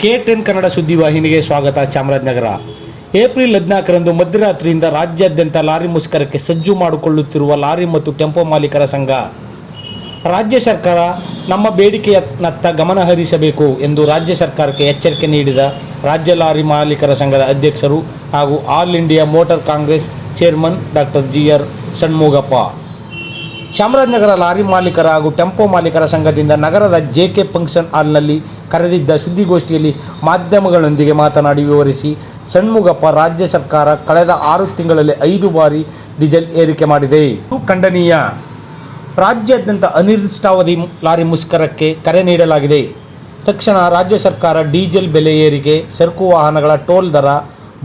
K ten Kannada ಸುದ್ದಿವಾಹಿನಿಗೆ ಸ್ವಾಗತ Chamarajanagar. April ಹದಿನಾಲ್ಕರಂದು ಮಧ್ಯರಾತ್ರಿಯಿಂದ ರಾಜ್ಯಾದ್ಯಂತ ಲಾರಿ ಮುಷ್ಕರಕ್ಕೆ ಸಜ್ಜು ಮಾಡಿಕೊಳ್ಳುತ್ತಿರುವ ಲಾರಿ ಮತ್ತು ಟೆಂಪೋ ಮಾಲೀಕರ ಸಂಘ. ರಾಜ್ಯ ಸರ್ಕಾರ ನಮ್ಮ ಬೇಡಿಕೆಯತ್ತ ಗಮನ ಹರಿಸಬೇಕು ಎಂದು ರಾಜ್ಯ ಸರ್ಕಾರಕ್ಕೆ ಎಚ್ಚರಿಕೆ ನೀಡಿದ ರಾಜ್ಯ ಲಾರಿ ಮಾಲೀಕರ ಸಂಘದ ಅಧ್ಯಕ್ಷರು ಹಾಗೂ All India Motor Congress chairman doctor G R Shanmugappa. Chamarajanagar lorry ಮಾಲೀಕರ ಹಾಗೂ ಟೆಂಪೋ ಮಾಲೀಕರ ಸಂಘದಿಂದ ನಗರದ ಜೆ ಕೆ ಫಂಕ್ಷನ್ ಹಾಲ್ನಲ್ಲಿ ಕರೆದಿದ್ದ ಸುದ್ದಿಗೋಷ್ಠಿಯಲ್ಲಿ ಮಾಧ್ಯಮಗಳೊಂದಿಗೆ ಮಾತನಾಡಿ ವಿವರಿಸಿ, ಷಣ್ಮುಗಪ್ಪ ರಾಜ್ಯ ಸರ್ಕಾರ ಕಳೆದ ಆರು ತಿಂಗಳಲ್ಲಿ ಐದು ಬಾರಿ ಡೀಸೆಲ್ ಏರಿಕೆ ಮಾಡಿದೆ. ಇದು ಖಂಡನೀಯ. ರಾಜ್ಯಾದ್ಯಂತ ಅನಿರ್ದಿಷ್ಟಾವಧಿ ಲಾರಿ ಮುಷ್ಕರಕ್ಕೆ ಕರೆ ನೀಡಲಾಗಿದೆ. ತಕ್ಷಣ ರಾಜ್ಯ ಸರ್ಕಾರ ಡೀಸೆಲ್ ಬೆಲೆ ಏರಿಕೆ, ಸರಕು ವಾಹನಗಳ ಟೋಲ್ ದರ,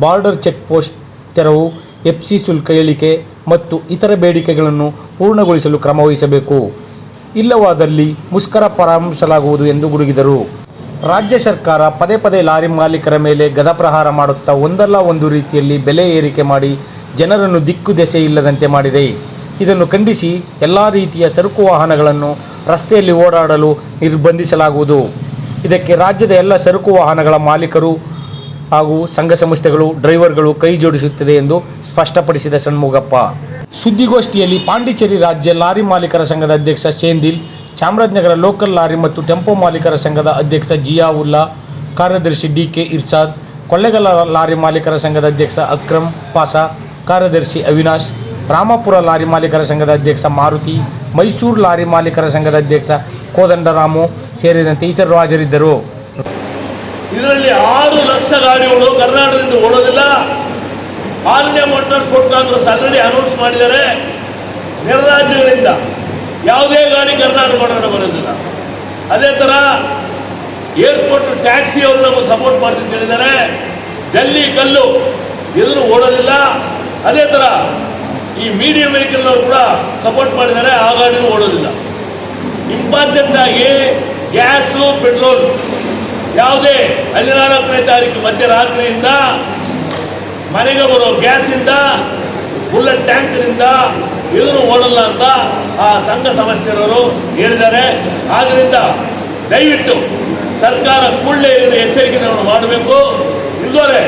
ಬಾರ್ಡರ್ ಚೆಕ್ ಪೋಸ್ಟ್ ತೆರವು, ಎಫ್ಸಿ ಶುಲ್ಕ ಇಳಿಕೆ ಮತ್ತು ಇತರ ಬೇಡಿಕೆಗಳನ್ನು ಪೂರ್ಣಗೊಳಿಸಲು ಕ್ರಮ ವಹಿಸಬೇಕು. ಇಲ್ಲವಾದಲ್ಲಿ ಮುಷ್ಕರ ಪರಾಮರ್ಶಿಸಲಾಗುವುದು ಎಂದು ಗುಡುಗಿದರು. ರಾಜ್ಯ ಸರ್ಕಾರ ಪದೇ ಪದೇ ಲಾರಿ ಮಾಲೀಕರ ಮೇಲೆ ಗದಪ್ರಹಾರ ಮಾಡುತ್ತಾ ಒಂದಲ್ಲ ಒಂದು ರೀತಿಯಲ್ಲಿ ಬೆಲೆ ಏರಿಕೆ ಮಾಡಿ ಜನರನ್ನು ದಿಕ್ಕು ದೆಸೆ ಇಲ್ಲದಂತೆ ಮಾಡಿದೆ. ಇದನ್ನು ಖಂಡಿಸಿ ಎಲ್ಲ ರೀತಿಯ ಸರಕು ವಾಹನಗಳನ್ನು ರಸ್ತೆಯಲ್ಲಿ ಓಡಾಡಲು ನಿರ್ಬಂಧಿಸಲಾಗುವುದು. ಇದಕ್ಕೆ ರಾಜ್ಯದ ಎಲ್ಲ ಸರಕು ವಾಹನಗಳ ಮಾಲೀಕರು ಹಾಗೂ ಸಂಘ ಸಂಸ್ಥೆಗಳು, ಡ್ರೈವರ್ಗಳು ಕೈ ಜೋಡಿಸುತ್ತದೆ ಎಂದು ಸ್ಪಷ್ಟಪಡಿಸಿದ ಷಣ್ಮುಗಪ್ಪ. ಸುದ್ದಿಗೋಷ್ಠಿಯಲ್ಲಿ ಪಾಂಡಿಚೇರಿ ರಾಜ್ಯ ಲಾರಿ ಮಾಲೀಕರ ಸಂಘದ ಅಧ್ಯಕ್ಷ ಶೇಂದಿಲ್, ಚಾಮರಾಜನಗರ ಲೋಕಲ್ ಲಾರಿ ಮತ್ತು ಟೆಂಪೋ ಮಾಲೀಕರ ಸಂಘದ ಅಧ್ಯಕ್ಷ ಜಿಯಾವುಲ್ಲಾ, ಕಾರ್ಯದರ್ಶಿ D K Irshad Kollegal lorry ಮಾಲೀಕರ ಸಂಘದ ಅಧ್ಯಕ್ಷ ಅಕ್ರಮ್ ಪಾಸಾ, ಕಾರ್ಯದರ್ಶಿ ಅವಿನಾಶ್, ರಾಮಪುರ ಲಾರಿ ಮಾಲೀಕರ ಸಂಘದ ಅಧ್ಯಕ್ಷ ಮಾರುತಿ, ಮೈಸೂರು ಲಾರಿ ಮಾಲೀಕರ ಸಂಘದ ಅಧ್ಯಕ್ಷ ಕೋದಂಡರಾಮು ಸೇರಿದಂತೆ ಇತರರು ಹಾಜರಿದ್ದರು. ಇದರಲ್ಲಿ ಆರು ಲಕ್ಷ ಗಾಡಿಗಳು ಕರ್ನಾಟಕದಿಂದ ಓಡೋದಿಲ್ಲ. All Motor Sport Congress already announce ಮಾಡಿದ್ದಾರೆ. ರಾಜ್ಯಗಳಿಂದ ಯಾವುದೇ ಗಾಡಿ ಕರ್ನಾಟಕ ಬರೋದಿಲ್ಲ. ಅದೇ ಥರ ಏರ್ಪೋರ್ಟ್ ಟ್ಯಾಕ್ಸಿ ಅವರು ನಮಗೆ ಸಪೋರ್ಟ್ ಮಾಡ್ತೀನಿ ಹೇಳಿದ್ದಾರೆ. ಜಲ್ಲಿ ಕಲ್ಲು ಎಲ್ಲರೂ ಓಡೋದಿಲ್ಲ. ಅದೇ ಥರ ಈ ಮೀಡಿಯಂ ವೆಹಿಕಲ್ನವರು ಕೂಡ ಸಪೋರ್ಟ್ ಮಾಡಿದ್ದಾರೆ, ಆ ಗಾಡಿನೂ ಓಡೋದಿಲ್ಲ. ಇಂಪಾರ್ಟೆಂಟ್ ಆಗಿ ಗ್ಯಾಸು, ಪೆಟ್ರೋಲ್ ಯಾವುದೇ ಹದಿನಾಲ್ಕನೇ ತಾರೀಕು ಮಧ್ಯರಾತ್ರಿಯಿಂದ ಮನೆಗೆ ಬರೋ ಗ್ಯಾಸಿಂದ ಬುಲೆಟ್ ಟ್ಯಾಂಕ್ನಿಂದ ಇದನ್ನು ಓಡಲ್ಲ ಅಂತ ಆ ಸಂಘ ಸಂಸ್ಥೆಯವರು ಹೇಳಿದ್ದಾರೆ. ಆದ್ದರಿಂದ ದಯವಿಟ್ಟು ಸರ್ಕಾರ ಕೂಡಲೇ ಇದನ್ನು ಎಚ್ಚರಿಕೆಯನ್ನು ಮಾಡಬೇಕು. ಇಲ್ಲದೋರೆ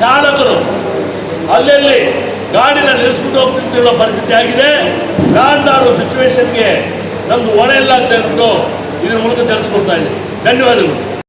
ಚಾಲಕರು ಅಲ್ಲಲ್ಲಿ ಗಾಡಿನ ನಿಲ್ಲಿಸ್ಬಿಟ್ಟು ಹೋಗ್ತಿರೋ ಪರಿಸ್ಥಿತಿ ಆಗಿದೆ. ಗಾಂಧಾರು ಸಿಚುವೇಶನ್ಗೆ ನಮ್ದು ಹೊಣೆ ಇಲ್ಲ ಅಂತ ಹೇಳ್ಬಿಟ್ಟು ಇದ್ರ ಮೂಲಕ ತಿಳಿಸ್ಕೊಡ್ತಾ ಇದ್ದೀನಿ. ಧನ್ಯವಾದಗಳು.